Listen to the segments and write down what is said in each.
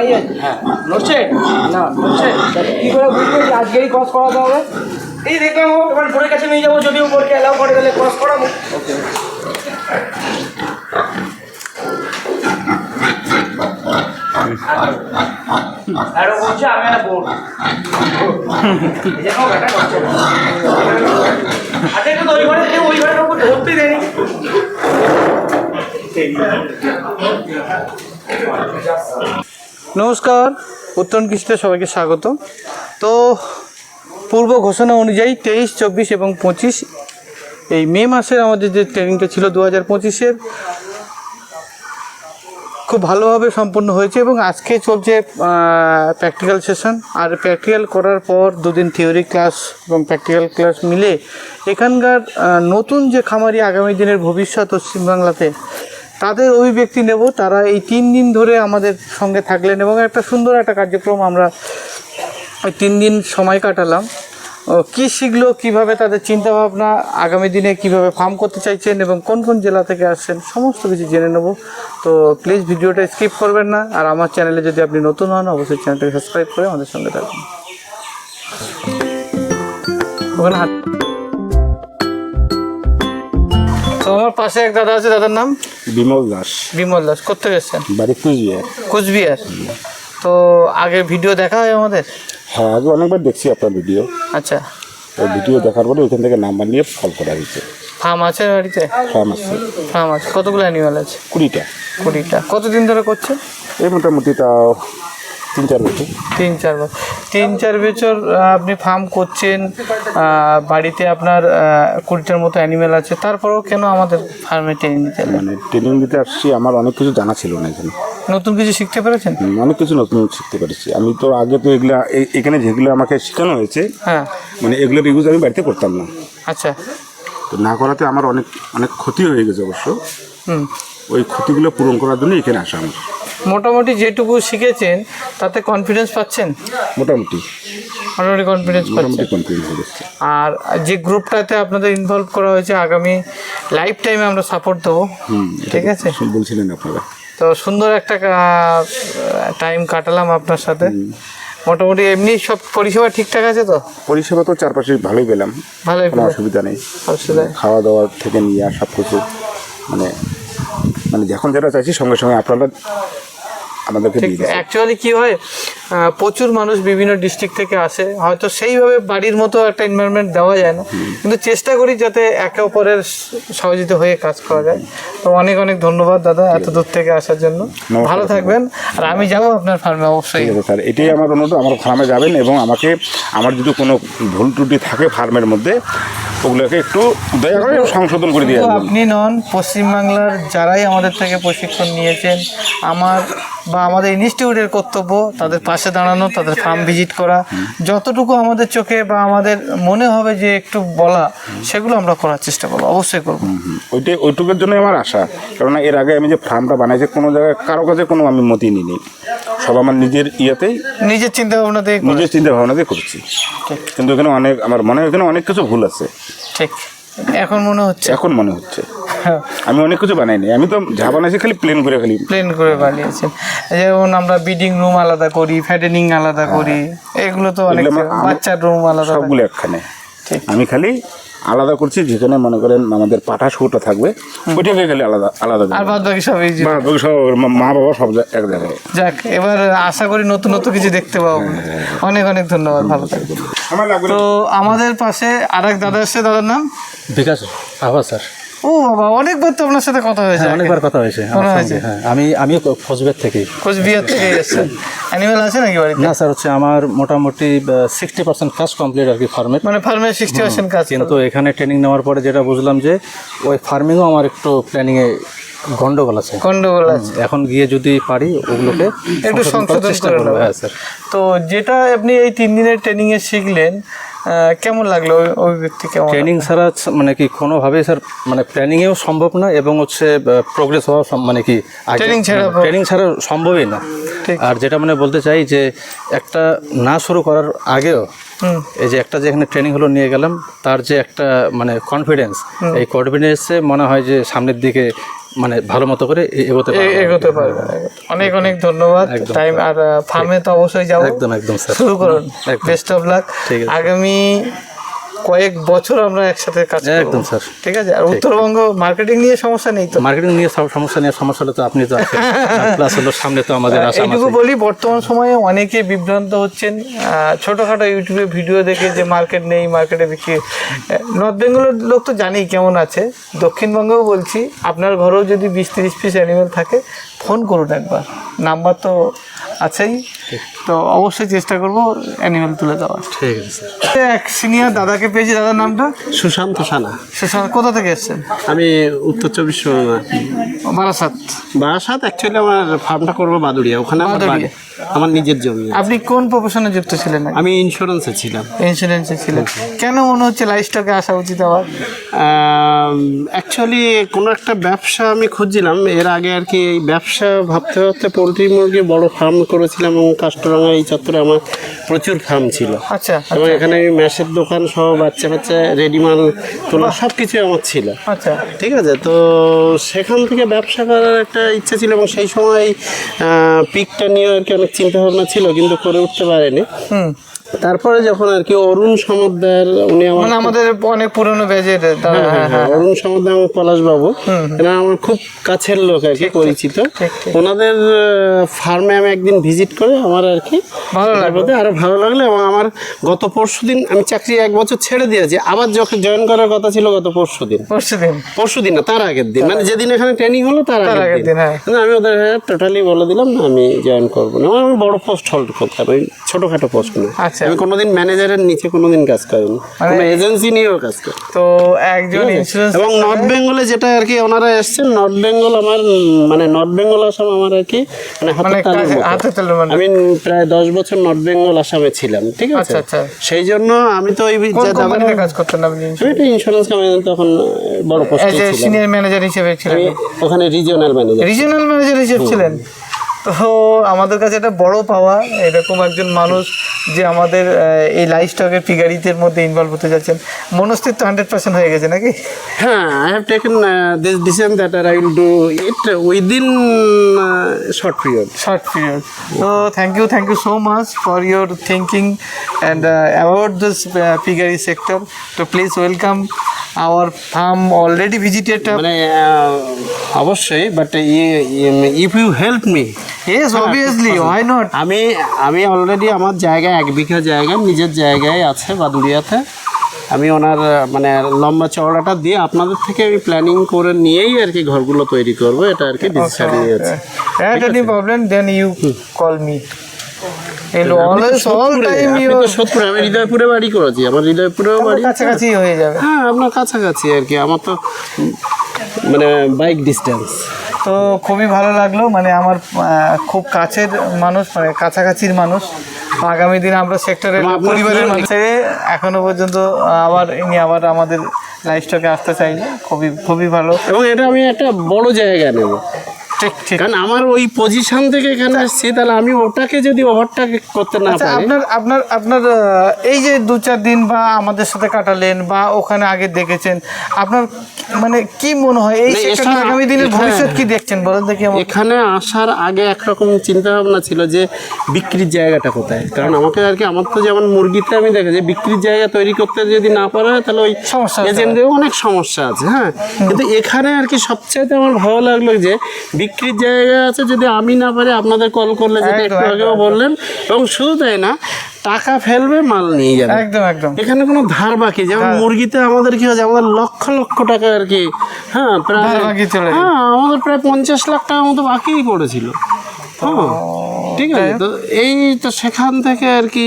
দাঁড়িয়ে আছে হ্যাঁ। নড়ছে না নড়ছে কি করে বুঝবে যে আজকেই ক্রস করাতে হবে এই দেখলাম এবার বোর্ডের কাছে নিয়ে যাব যদি ও বোর্ডকে অ্যালাউ করে তাহলে ক্রস করাবো। ওকে আর বলছে আমি একটা বোর্ড দেখো ব্যাটা করছে। তো ওই ঘরে ওই ঘরে কাউকে ধরতে দেয়নি। নমস্কার, উত্তরণ কৃষিতে সবাইকে স্বাগত। তো, পূর্ব ঘোষণা অনুযায়ী তেইশ, চব্বিশ এবং পঁচিশ, এই মে মাসের আমাদের যে ট্রেনিংটা ছিল দু হাজার পঁচিশের, খুব ভালোভাবে সম্পন্ন হয়েছে এবং আজকে চলছে প্র্যাকটিক্যাল সেশন আর প্র্যাকটিক্যাল করার পর দুদিন থিওরি ক্লাস এবং প্র্যাকটিক্যাল ক্লাস মিলে এখানকার নতুন যে খামারি আগামী দিনের ভবিষ্যৎ পশ্চিমবাংলাতে তাদের অভিব্যক্তি নেব। তারা এই তিন দিন ধরে আমাদের সঙ্গে থাকলেন এবং একটা সুন্দর একটা কার্যক্রম আমরা ওই তিন দিন সময় কাটালাম। কি শিখলো, কীভাবে তাদের চিন্তা ভাবনা আগামী দিনে কীভাবে ফার্ম করতে চাইছেন এবং কোন কোন জেলা থেকে আসছেন, সমস্ত কিছু জেনে নেব। তো প্লিজ ভিডিওটা স্কিপ করবেন না। আর আমার চ্যানেলে যদি আপনি নতুন হন, অবশ্যই চ্যানেলটাকে সাবস্ক্রাইব করে আমাদের সঙ্গে থাকুন। ওখানে আমার পাশে এক দাদা আছে দাদার নাম? বিমল দাস। বিমল দাস কোথেকে এসছেন বাড়ি কুচবিহার। কুচবিহার। তো আগের ভিডিও দেখা হয় আমাদের? হ্যাঁ আগে অনেকবার দেখছি আপনার ভিডিও। আচ্ছা। ওই ভিডিও দেখার পরে ওইখান থেকে নাম্বার নিয়ে কল করা হয়েছে। ফার্ম আছে বাড়িতে? ফার্ম আছে। ফার্ম আছে। কতগুলো অ্যানিমাল আছে? কুড়িটা। কুড়িটা। কতদিন ধরে করছেন? এই মোটামুটি তাও তিন চার বছর। তিন চার বছর। তিন চার বছর আপনি ফার্ম করছেন বাড়িতে আপনার কুড়িটার মতো অ্যানিমেল আছে তারপরেও কেন আমাদের ফার্মে ট্রেনিং দিতে মানে ট্রেনিং দিতে আসছি আমার অনেক কিছু জানা ছিল না এখানে। নতুন কিছু শিখতে পেরেছেন? অনেক কিছু নতুন শিখতে পেরেছি। আমি তো আগে তো এগুলা এখানে যেগুলো আমাকে শেখানো হয়েছে হ্যাঁ। মানে এগুলোর ইউজ আমি বাড়িতে করতাম না। আচ্ছা। তো না করাতে আমার অনেক অনেক ক্ষতি হয়ে গেছে অবশ্য। হুম। ওই ক্ষতিগুলো পূরণ করার জন্য এখানে আসা আমার। মোটামুটি যেটুকু শিখেছেন তাতে কনফিডেন্স পাচ্ছেন? মোটামুটি। মোটামুটি কনফিডেন্স পাচ্ছেন? মোটামুটি কনফিডেন্স আর যে গ্রুপটাতে আপনাদের ইনভলভ করা হয়েছে আগামী লাইফ টাইমে আমরা সাপোর্ট দেবো। ঠিক আছে? বলছিলেন আপনারা। তো সুন্দর একটা টাইম কাটালাম আপনার সাথে। মোটামুটি এমনি সব পরিষেবা ঠিকঠাক আছে তো? পরিষেবা তো চারপাশে ভালোই পেলাম। ভালোই কোনো অসুবিধা নেই। খাওয়া দাওয়া থেকে নিয়ে সব কিছু মানে মানে যখন যেটা চাইছি সঙ্গে সঙ্গে আপনারা আমাদেরকে অ্যাকচুয়ালি কি হয় প্রচুর মানুষ বিভিন্ন ডিস্ট্রিক্ট থেকে আসে হয়তো সেইভাবে বাড়ির মতো একটা এনভায়রনমেন্ট দেওয়া যায় না। কিন্তু চেষ্টা করি যাতে একে অপরের সহযোগিতা হয়ে কাজ করা যায়। তো অনেক অনেক ধন্যবাদ দাদা এত দূর থেকে আসার জন্য। ভালো থাকবেন। আর আমি যাব আপনার ফার্মে অবশ্যই। স্যার। এটাই আমার অনুরোধ। আমার ফার্মে যাবেন এবং আমাকে আমার যদি কোনো ভুল ত্রুটি থাকে ফার্মের মধ্যে ওগুলোকে একটু দয়া করে সংশোধন করে দিয়ে আপনি নন পশ্চিমবাংলার যারাই আমাদের থেকে প্রশিক্ষণ নিয়েছেন আমার বা আমাদের ইনস্টিটিউটের কর্তব্য তাদের পাশে দাঁড়ানো তাদের ফার্ম ভিজিট করা। যতটুকু আমাদের চোখে বা আমাদের মনে হবে যে একটু বলা সেগুলো আমরা করার চেষ্টা করব অবশ্যই করব। ওইটাই ওইটুকুর জন্যই আমার আশা কেননা এর আগে আমি যে ফার্মটা বানাইছি কোনো জায়গায় কারও কাছে কোনো আমি মতি নিইনি। সব আমার নিজের ইয়েতেই নিজের চিন্তা ভাবনা দিয়ে নিজের চিন্তা ভাবনাতেই করছি কিন্তু এখানে অনেক আমার মনে হয় এখানে অনেক কিছু ভুল আছে। ঠিক। এখন মনে হচ্ছে? এখন মনে হচ্ছে। আমি অনেক কিছু বানাইনি। আমি তো যা বানাইছি খালি প্লেন করে খালি প্লেন করে বানিয়েছেন যেমন আমরা বিডিং রুম আলাদা করি ফ্যাটেনিং আলাদা করি। এগুলো তো অনেক বাচ্চার রুম আলাদা সবগুলো একখানে। ঠিক। আমি খালি আলাদা করছি যেখানে মনে করেন আমাদের পাঠা শুটা থাকবে ওইটাকে গেলে আলাদা আলাদা আর বাদ বাকি সব এই যে- বাকি সব মা- বাবা সব এক জায়গায়। যাক এবার আশা করি নতুন নতুন কিছু দেখতে পাবো। অনেক অনেক ধন্যবাদ ভালো থাকবেন। তো আমাদের পাশে আর এক দাদা এসছে দাদার নাম? বিকাশ আভা স্যার। ও বাবা অনেকবার তো আপনার সাথে কথা হয়েছে। হ্যাঁ অনেকবার কথা হয়েছে? হ্যাঁ। আমি আমিও কোচবিহার থেকেই। কোচবিহার থেকে এসছেন। অ্যানিমেল আছে নাকি বাড়িতে? না স্যার হচ্ছে আমার মোটামুটি সিক্সটি পার্সেন্ট কাজ কমপ্লিট আর কি ফার্মের মানে ফার্মে সিক্সটি পার্সেন্ট কাজ কিন্তু এখানে ট্রেনিং নেওয়ার পরে যেটা বুঝলাম যে ওই ফার্মিংও আমার একটু প্ল্যানিংয়ে গন্ডগোল আছে। গন্ডগোল আছে। এখন গিয়ে যদি পারি ওগুলোকে একটু সংশোধন করে নেব। হ্যাঁ স্যার। তো যেটা আপনি এই তিন দিনের ট্রেনিং এ শিখলেন কেমন লাগল ওই- ব্যক্তি কেমন ট্রেনিং ছাড়া মানে কি কোনোভাবেই স্যার মানে প্ল্যানিংয়েও সম্ভব না এবং হচ্ছে প্রোগ্রেস হওয়া মানে কি ট্রেনিং ছাড়া ট্রেনিং ছাড়া সম্ভবই না ঠিক। আর যেটা মানে বলতে চাই যে একটা না শুরু করার আগেও এই যে একটা যেখানে ট্রেনিং হলো নিয়ে গেলাম তার যে একটা মানে কনফিডেন্স এই কনফিডেন্সে মনে হয় যে সামনের দিকে মানে ভালো মতো করে এগোতে এগোতে পারবে অনেক অনেক ধন্যবাদ। টাইম আর ফার্মে তো অবশ্যই যাব। একদম একদম স্যার শুরু করুন। বেস্ট অফ লাক আগামী কয়েক বছর আমরা একসাথে কাজ একদম, স্যার। ঠিক আছে? আর উত্তরবঙ্গ মার্কেটিং নিয়ে সমস্যা নেই তো? মার্কেটিং নিয়ে সব সমস্যা নিয়ে সমস্যা হলে তো আপনি তো আছেন। প্লাস হলো সামনে তো আমাদের আসাম এইটুকু বলি বর্তমান সময়ে অনেকে বিভ্রান্ত হচ্ছেন। ছোটখাটো ইউটিউবে ভিডিও দেখে যে মার্কেট নেই মার্কেটে বিক্রি। নর্থ বেঙ্গলের লোক তো জানেই কেমন আছে। দক্ষিণবঙ্গেও বলছি আপনার ঘরেও যদি বিশ তিরিশ পিস অ্যানিমেল থাকে ফোন করুন একবার। নাম্বার তো আছেই। তো অবশ্যই চেষ্টা করব অ্যানিমেল তুলে দেওয়ার। ঠিক আছে এক সিনিয়র দাদাকে পেয়েছি দাদার নামটা? সুশান্ত সানা। সুশান্ত কোথা থেকে এসছেন? আমি উত্তর চব্বিশ পরগনা। বারাসাত। বারাসাত অ্যাকচুয়ালি আমার ফার্মটা করব বাদুড়িয়া। ওখানে আমার। বাড়ি। আমার নিজের জমি। আপনি কোন প্রফেশনে যুক্ত ছিলেন? আমি ইন্স্যুরেন্সে ছিলাম। ইন্স্যুরেন্সে ছিলেন। কেন মনে হচ্ছে লাইফ স্টকে আসা উচিত আবার? অ্যাকচুয়ালি কোনো একটা ব্যবসা আমি খুঁজছিলাম। এর আগে আর কি এই ব্যবসা ভাবতে ভাবতে পোলট্রি মুরগি বড় ফার্ম করেছিলাম এবং কাস্টরাঙ্গা এই চত্বরে আমার প্রচুর ফার্ম ছিল। আচ্ছা এবং এখানে ম্যাশের দোকান সহ বাচ্চা বাচ্চা রেডিমাল তোলা সব কিছুই আমার ছিল। আচ্ছা। ঠিক আছে তো সেখান থেকে ব্যবসা করার একটা ইচ্ছা ছিল এবং সেই সময় পিকটা নিয়ে আর কি অনেক চিন্তা ভাবনা ছিল কিন্তু করে উঠতে পারেনি। তারপরে যখন আর কি অরুণ সমদ্দার উনি আমার মানে আমাদের অনেক পুরনো ব্যাজের দাদা হ্যাঁ, হ্যাঁ হ্যাঁ অরুণ সমদ্দার এবং পলাশ বাবু এরা আমার খুব কাছের লোক আর কি পরিচিত। ওনাদের ফার্মে আমি একদিন ভিজিট করে আমার আর কি ভালো লাগল। আরও ভালো লাগল এবং আমার গত পরশু দিন আমি চাকরি এক বছর ছেড়ে দিয়েছি আবার যখন জয়েন করার কথা ছিল গত পরশু দিন। পরশু দিন। পরশু দিন না তার আগের দিন। মানে যেদিন এখানে ট্রেনিং হলো তার আগের দিন। আমি ওদের টোটালি বলে দিলাম না আমি জয়েন করব না। আমার বড় পোস্ট হোল্ড করতাম ওই ছোটোখাটো পোস্ট না আচ্ছা। আমি কোনোদিন ম্যানেজারের নিচে কোনোদিন কাজ করিনি মানে- কোনো এজেন্সি নিয়েও কাজ করি। তো একজন ইন্স্যুরেন্স এবং নর্থ বেঙ্গলে যেটা আর কি ওনারা এসছেন নর্থ বেঙ্গল আমার মানে নর্থ বেঙ্গল আসাম আমার আর কি মানে মানে। হাতের তালুর মানে। আমি প্রায় দশ বছর নর্থ বেঙ্গল আসামে ছিলাম ঠিক আছে? আচ্ছা, আচ্ছা। সেই জন্য আমি তো ওই কাজ করতেন আপনি? ইন্স্যুরেন্স কোম্পানিতে তখন বড় পোস্টে ছিলাম। সিনিয়র ম্যানেজার হিসেবে ছিলেন। ওখানে রিজিওনাল ম্যানেজার রিজিওনাল ম্যানেজার হিসেবে ছিলেন? তো আমাদের কাছে একটা বড় পাওয়া এরকম একজন মানুষ যে আমাদের এই লাইফ স্টকের পিগারিতের মধ্যে ইনভলভ হতে যাচ্ছেন। মনস্তিত্ব হান্ড্রেড পার্সেন্ট হয়ে গেছে নাকি? হ্যাঁ I have taken this decision that R I will do it within short period short period তো thank you thank you so much for your thinking and about this fishery sector তো please welcome our farm already visited মানে অবশ্যই but if you help me yes obviously why not আমি আমি already আমার জায়গা জায়গায় এক বিঘা জায়গা নিজের জায়গায় আছে বাদুড়িয়াতে। আমি ওনার মানে লম্বা চওড়াটা দিয়ে আপনাদের থেকে আমি প্ল্যানিং করে নিয়েই আর কি ঘরগুলো তৈরি করব এটা আর কি ডিসিশন নিয়েছি। All time আপনি you তো সোদপুরে আমি হৃদয়পুরে বাড়ি করেছি আমার হৃদয়পুরেও বাড়ি কাছাকাছি হয়ে যাবে। হ্যাঁ আপনার কাছাকাছি আর কি আমার তো মানে বাইক ডিস্টেন্স তো খুবই ভালো লাগল মানে আমার খুব কাছের মানুষ মানে কাছাকাছির মানুষ। আগামী দিনে আমরা সেক্টরের পরিবারের কি- এখনও পর্যন্ত আবার ইনি আবার আমাদের লাইফ স্টকে আসতে চাইলে খুবই খুবই ভালো। এবং এটা আমি একটা বড় জায়গা নেব। ঠিক ঠিক। কারণ আমার ওই পজিশন থেকে এখানে আসছি তাহলে আমি ওটাকে যদি ওভারটাকে করতে না আচ্ছা পারি আপনার আপনার আপনার এই যে দু চার দিন বা আমাদের সাথে কাটালেন বা ওখানে আগে দেখেছেন আপনার মানে কি মনে হয়? এই আগামী দিনের। ভবিষ্যৎ কি দেখছেন? বলেন দেখি এখানে আসার আগে একরকম চিন্তা ভাবনা ছিল যে বিক্রির জায়গাটা কোথায়? কারণ আমাকে আর কি আমার তো যেমন মুরগিতে আমি দেখে যে বিক্রির জায়গা তৈরি করতে যদি না পারা হয় তাহলে ওই এজেন্টদের অনেক সমস্যা আছে হ্যাঁ। কিন্তু এখানে আর কি সবচাইতে আমার ভালো লাগল যে বিক্রির জায়গা আছে যদি আমি না পারি আপনাদের কল করলে যেটা একটু আগেও বললেন। এবং শুধু তাই না টাকা ফেলবে মাল নিয়ে যাবে। একদম একদম। এখানে কোনো ধার বাকি যেমন। মুরগিতে আমাদের কি হয়েছে আমাদের লক্ষ লক্ষ টাকা আর কি হ্যাঁ প্রায়। হ্যাঁ আমাদের প্রায় পঞ্চাশ লাখ টাকার মতো বাকিই পড়েছিল। হ্যাঁ। ঠিক আছে? তো এই তো সেখান থেকে আর কি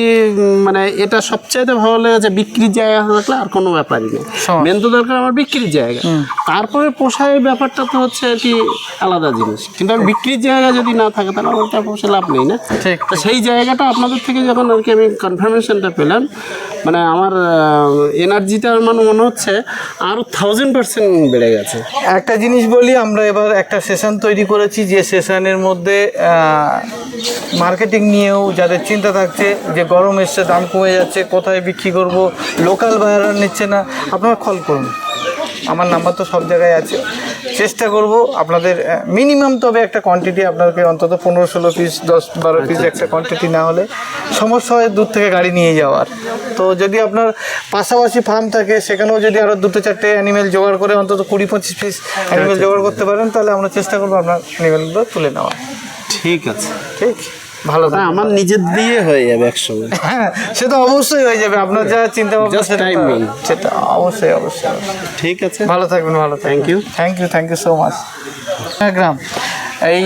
মানে এটা সবচাইতে ভালো লেগেছে বিক্রির জায়গা থাকলে আর কোনো ব্যাপারই নেই। মেন তো দরকার আমার বিক্রির জায়গা। তারপরে পোষায় ব্যাপারটা তো হচ্ছে আর কি আলাদা জিনিস। কিন্তু আর বিক্রির জায়গা যদি না থাকে তাহলে আমার তো পোষে লাভ নেই না। তো সেই জায়গাটা আপনাদের থেকে যখন আর কি আমি কনফার্মেশনটা পেলাম মানে আমার এনার্জিটা মানে মনে হচ্ছে আরও থাউজেন্ড পার্সেন্ট বেড়ে গেছে। একটা জিনিস বলি, আমরা এবার একটা সেশন তৈরি করেছি যে সেশনের মধ্যে মার্কেটিং নিয়েও যাদের চিন্তা থাকছে যে গরম এসছে, দাম কমে যাচ্ছে, কোথায় বিক্রি করব লোকাল বায়ার নিচ্ছে না, আপনারা কল করুন। আমার নাম্বার তো সব জায়গায় আছে। চেষ্টা করব আপনাদের মিনিমাম তবে একটা কোয়ান্টিটি আপনাকে অন্তত পনেরো ষোলো পিস দশ বারো পিস একটা কোয়ান্টিটি না হলে সমস্যা হয় দূর থেকে গাড়ি নিয়ে যাওয়ার। তো যদি আপনার পাশাপাশি ফার্ম থাকে সেখানেও যদি আরও দুটো চারটে অ্যানিমেল জোগাড় করে অন্তত কুড়ি পঁচিশ পিস অ্যানিমেল জোগাড় করতে পারেন তাহলে আমরা চেষ্টা করব আপনার অ্যানিমেলগুলো তুলে নেওয়া ঠিক আছে। ঠিক? ভালো না, আমার নিজের দিয়ে হয়ে যাবে একসময়। হ্যাঁ সে তো অবশ্যই হয়ে যাবে। আপনার যা চিন্তা ভাবনা সেটা সেটা অবশ্যই অবশ্যই অবশ্যই। ঠিক আছে। ভালো থাকবেন ভালো Thank you. Thank you thank you so much Nayagram. এই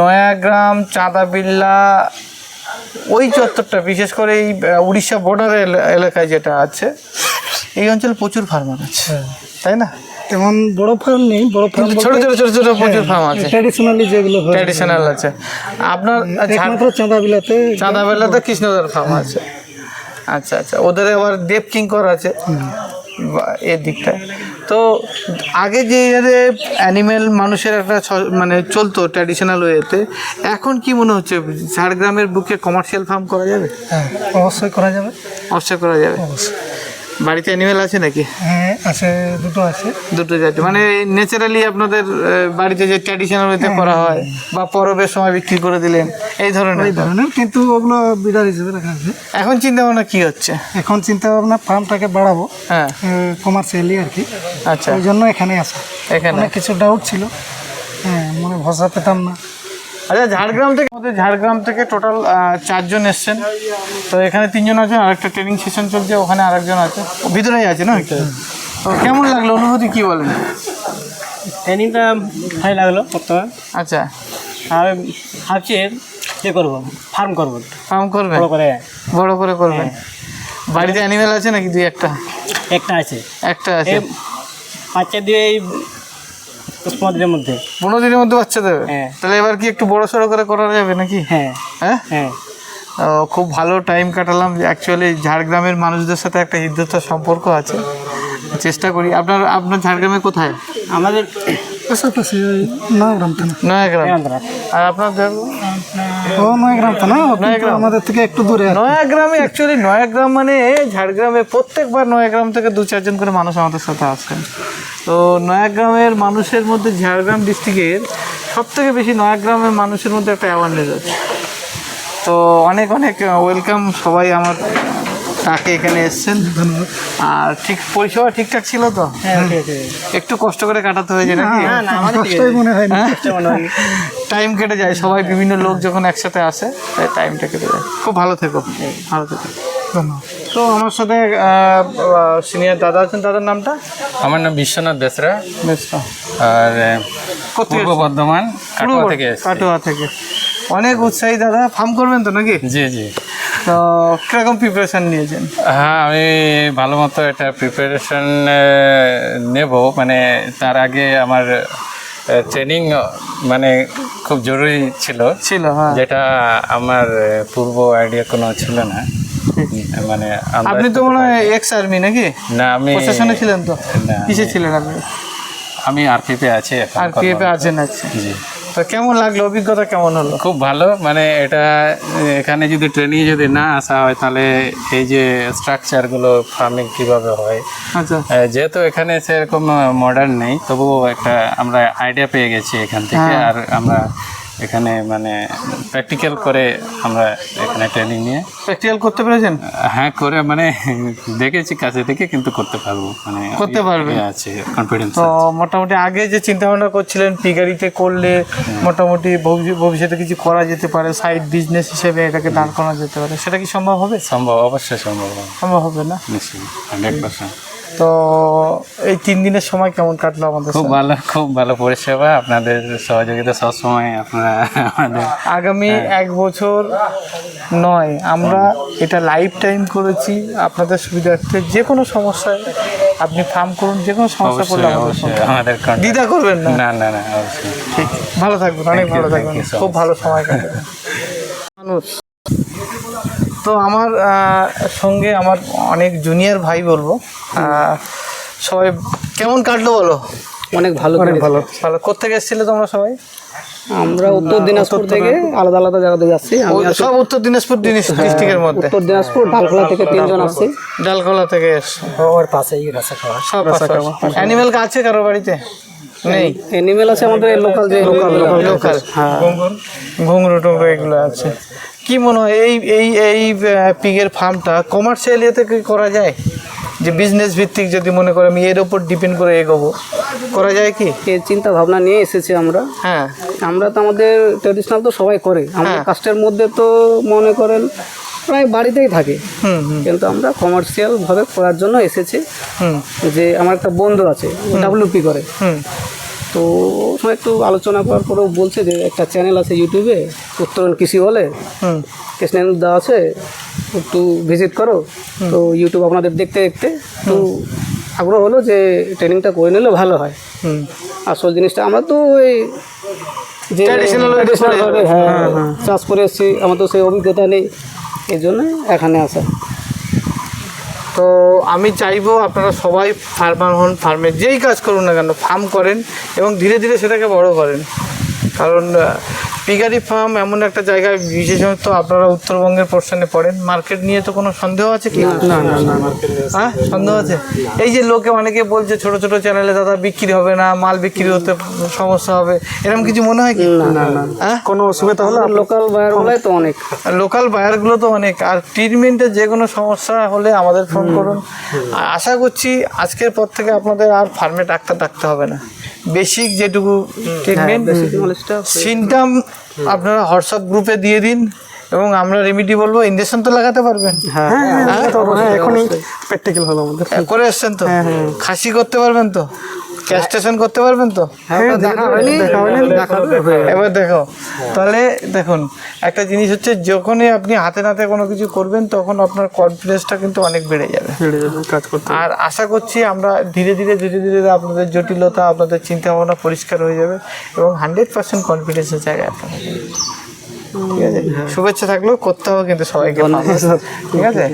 নয়াগ্রাম চাঁদাবিল্লা ওই চত্বরটা বিশেষ করে এই উড়িষ্যা বর্ডার এলাকায় যেটা আছে এই অঞ্চলে প্রচুর ফার্মার আছে। তাই না? তেমন বড় ফার্ম নেই বড় ফার্ম ছোট ছোট ছোট ছোট প্রচুর ফার্ম আছে। ট্র্যাডিশনালি যেগুলো হয় ট্র্যাডিশনাল আছে। আপনার ঝাড়- একমাত্র চাঁদাবিলাতে চাঁদাবেলাতে কৃষ্ণদার ফার্ম আছে। আচ্ছা আচ্ছা ওদের আবার দেব কিঙ্কর আছে। এর দিকটায়। তো আগে যে অ্যানিমেল মানুষের একটা মানে চলতো ট্র্যাডিশনাল ওয়েতে এখন কি মনে হচ্ছে? ঝাড়গ্রামের বুকে কমার্শিয়াল ফার্ম করা যাবে? হ্যাঁ অবশ্যই করা যাবে। অবশ্যই করা যাবে। বাড়িতে অ্যানিমেল আছে নাকি? হ্যাঁ আছে দুটো আছে। দুটো জাতি। মানে ন্যাচারালি আপনাদের বাড়িতে যে ট্র্যাডিশনাল ওয়েতে করা হয় বা পরবের সময় বিক্রি করে দিলেন এই ধরনের। এই ধরনের কিন্তু ওগুলো বিডার হিসেবে রাখা আছে এখন চিন্তা ভাবনা কি হচ্ছে? এখন চিন্তা ভাবনা ফার্মটাকে বাড়াবো হ্যাঁ। কমার্শিয়ালি আর কি। আচ্ছা। ওই জন্য এখানে আসা এখানে। কিছু ডাউট ছিল। হ্যাঁ মনে ভরসা পেতাম না। আচ্ছা ঝাড়গ্রাম থেকে আমাদের ঝাড়গ্রাম থেকে টোটাল চারজন এসছেন। তো এখানে তিনজন আছেন আর একটা ট্রেনিং সেশন চলছে ওখানে আরেকজন আছে। ভিতরেই আছে না? তো কেমন লাগল? অনুভূতি কী বলেন? ট্রেনিংটা ভালো লাগল বর্তমান আচ্ছা। আর ভাবছি ইয়ে করব ফার্ম করব। ফার্ম করবেন? বড় করে। বড় করে করবেন? বাড়িতে অ্যানিমেল আছে নাকি দুই একটা? একটা আছে। একটা আছে। বাচ্চা দিয়ে পনেরো দিনের মধ্যে। পনেরো দিনের মধ্যে বাচ্চা দেবে? হ্যাঁ। তাহলে এবার কি একটু বড় সড়ো করে করা যাবে নাকি? হ্যাঁ। হ্যাঁ? হ্যাঁ। খুব ভালো টাইম কাটালাম। অ্যাকচুয়ালি ঝাড়গ্রামের মানুষদের সাথে একটা হৃদ্যতার সম্পর্ক আছে। চেষ্টা করি। আপনার আপনার ঝাড়গ্রামে কোথায়? আমাদের পাশাপাশি থানা। নয়াগ্রাম। আর আপনাদের ও নয়গ্রাম থানা? নয়াগ্রাম। আমাদের থেকে একটু দূরে। নয়াগ্রামে অ্যাকচুয়ালি নয়াগ্রাম মানে ঝাড়গ্রামে প্রত্যেকবার নয়াগ্রাম থেকে দু চারজন করে মানুষ আমাদের সাথে আসেন। তো নয়াগ্রামের মানুষের মধ্যে ঝাড়গ্রাম ডিস্ট্রিক্টের সব থেকে বেশি নয়াগ্রামের মানুষের মধ্যে একটা অ্যাওয়ারনেস আছে। তো অনেক অনেক ওয়েলকাম সবাই আমার তাকে এখানে এসছেন। আর ঠিক পরিষেবা ঠিকঠাক ছিল তো? একটু কষ্ট করে কাটাতে হয়েছে নাকি? মনে হয়। না টাইম কেটে যায়। সবাই বিভিন্ন লোক যখন একসাথে আসে তাই টাইমটা কেটে যায়। খুব ভালো থেকো। ভালো থেকো। তো আমার সাথে সিনিয়র দাদা আছেন দাদার নামটা? আমার নাম বিশ্বনাথ বেসরা। আর পূর্ব বর্ধমান কাটোয়া থেকে কাটোয়া থেকে। অনেক উৎসাহী দাদা ফার্ম করবেন তো নাকি? জি জি। তো কীরকম প্রিপারেশন নিয়েছেন? হ্যাঁ আমি ভালো মতো এটা প্রিপারেশন নেব। মানে তার আগে আমার ট্রেনিং মানে খুব জরুরি ছিল। ছিল হ্যাঁ। যেটা আমার পূর্ব আইডিয়া কোনো ছিল না। মানে আপনি তো মনে হয় এক্স আর্মি নাকি? না আমি প্রশাসনে ছিলেন তো? কিসে ছিলেন আপনি? আমি আরপিপে আছি এখন আর পিএফে আছেন আচ্ছা। জি। তো কেমন লাগল? অভিজ্ঞতা কেমন হলো? খুব ভালো মানে এটা এখানে যদি ট্রেনিং যদি না আসা হয় তাহলে এই যে স্ট্রাকচারগুলো ফার্মিং কীভাবে হয়? আচ্ছা। যেহেতু এখানে সেরকম মডার্ন নেই তবুও একটা আমরা আইডিয়া পেয়ে গেছি এখান থেকে হ্যাঁ। আর আমরা এখানে মানে প্র্যাকটিক্যাল করে আমরা এখানে ট্রেনিং নিয়ে। প্র্যাকটিক্যাল করতে পেরেছেন? হ্যাঁ করে মানে দেখেছি কাছে থেকে কিন্তু করতে পারব। মানে করতে পারবে? ইয়ে আছে কনফিডেন্স তো মোটামুটি আগে যে চিন্তা ভাবনা করছিলেন পি গাড়িতে করলে মোটামুটি ভবিষ্যতে কিছু করা যেতে পারে সাইড বিজনেস হিসেবে এটাকে দাঁড় করানো যেতে পারে। সেটা কি সম্ভব হবে? সম্ভব অবশ্যই সম্ভব সম্ভব হবে না? নিশ্চয়ই হান্ড্রেড পার্সেন্ট তো এই তিন দিনের সময় কেমন কাটলো আমাদের খুব ভালো খুব ভালো পরিষেবা। আপনাদের সহযোগিতা সবসময় আপনারা আমাদের আগামী এক বছর নয় আমরা এটা লাইফ টাইম করেছি আপনাদের সুবিধার্থে। যে কোনো সমস্যায় আপনি ফার্ম করুন যে কোনো সমস্যা করলে আমাদের দ্বিধা করবেন না। না না না অবশ্যই। ঠিক ভালো থাকবেন অনেক ভালো থাকবেন। খুব ভালো সময় কাটাবেন। মানুষ তো আমার সঙ্গে আমার অনেক জুনিয়র ভাই বলব। সবাই কেমন কাটলো বলো? অনেক ভালো অনেক ভালো। ভালো। কোথেকে এসেছিলে তোমরা সবাই? আমরা উত্তর দিনাজপুর থেকে আলাদা আলাদা জায়গাতে যাচ্ছি। আমি সব উত্তর দিনাজপুর ডিস্ট্রিক্টের মধ্যে। উত্তর দিনাজপুর ঢালখোলা থেকে তিনজন আসছি ডালখোলা থেকে এসছে ওর পাশেই খাওয়া। সব অ্যানিমেল আছে। কারও বাড়িতে? নেই? এনিমেল আছে আমাদের লোকাল যে লোকাল লোকাল হ্যাঁ। ঘুঙরু টুংরু এগুলো আছে। কি মনে হয় এই এই এই পিগের ফার্মটা কমার্শিয়াল ইয়েতে কি করা যায়? যে বিজনেস ভিত্তিক যদি মনে করে আমি এর ওপর ডিপেন্ড করে এগোবো করা যায় কি? এই চিন্তা ভাবনা নিয়ে এসেছি আমরা। হ্যাঁ। আমরা তো আমাদের ট্রেডিশনাল তো সবাই করে। আমাদের হ্যাঁ। কাস্টের মধ্যে তো মনে করেন প্রায় বাড়িতেই থাকে। কিন্তু আমরা কমার্শিয়াল ভাবে করার জন্য এসেছি যে আমার একটা বন্ধু আছে ডাব্লিউপি করে। তো সঙ্গে একটু আলোচনা করার পরেও বলছে যে একটা চ্যানেল আছে ইউটিউবে উত্তরণ কৃষি বলে কৃষ্ণেন্দু দা আছে একটু ভিজিট করো। তো ইউটিউব আপনাদের দেখতে দেখতে একটু আগ্রহ হলো যে ট্রেনিংটা করে নিলে ভালো হয়। আসল জিনিসটা আমরা তো ওই যে করে- ভাবে, হ্যাঁ চাষ করে এসেছি আমার তো সেই অভিজ্ঞতা নেই এই জন্য এখানে আসা। তো আমি চাইব আপনারা সবাই ফার্মার হন, ফার্মে যেই কাজ করুন না কেন ফার্ম করেন এবং ধীরে ধীরে সেটাকে বড় করেন। কারণ পিগারি ফার্ম এমন একটা জায়গায় বিশেষত আপনারা উত্তরবঙ্গের পোর্শনে পড়েন মার্কেট নিয়ে তো কোনো সন্দেহ আছে কি? হ্যাঁ? সন্দেহ আছে? এই যে লোকে অনেকে বলছে ছোট ছোট চ্যানেলে দাদা বিক্রি হবে না মাল বিক্রি হতে সমস্যা হবে এরকম কিছু মনে হয় কি? হ্যাঁ? কোনো অসুবিধা হলে লোকাল বায়ারগুলাই তো অনেক। লোকাল বায়ারগুলো তো অনেক। আর ট্রিটমেন্টের যে কোনো সমস্যা হলে আমাদের ফোন করুন। আর আশা করছি আজকের পর থেকে আপনাদের আর ফার্মে ডাক্তার ডাকতে হবে না। বেসিক যেটুকু ট্রিটমেন্ট নলেজটা সিনটাম আপনারা হোয়াটসঅ্যাপ গ্রুপে দিয়ে দিন এবং আমরা রেমিডি বলব ইঞ্জেকশন তো লাগাতে পারবেন। হ্যাঁ হ্যাঁ? এখনই প্র্যাকটিক্যাল হলো আমাদের। করে এসছেন তো? খাসি করতে পারবেন তো? ক্যাস্টেশন করতে পারবেন তো? হ্যাঁ দেখা হয়নি দেখা হয়ে এবার দেখো তাহলে দেখুন একটা জিনিস হচ্ছে যখনই আপনি হাতে নাতে কোনো কিছু করবেন তখন আপনার কনফিডেন্সটা কিন্তু অনেক বেড়ে যাবে। কাজ করতে আর আশা করছি আমরা ধীরে ধীরে ধীরে ধীরে আপনাদের জটিলতা আপনাদের চিন্তা ভাবনা পরিষ্কার হয়ে যাবে এবং হান্ড্রেড পার্সেন্ট কনফিডেন্সের জায়গায় আপনারা ঠিক আছে? শুভেচ্ছা থাকলেও করতে হবে কিন্তু সবাইকে। ঠিক আছে?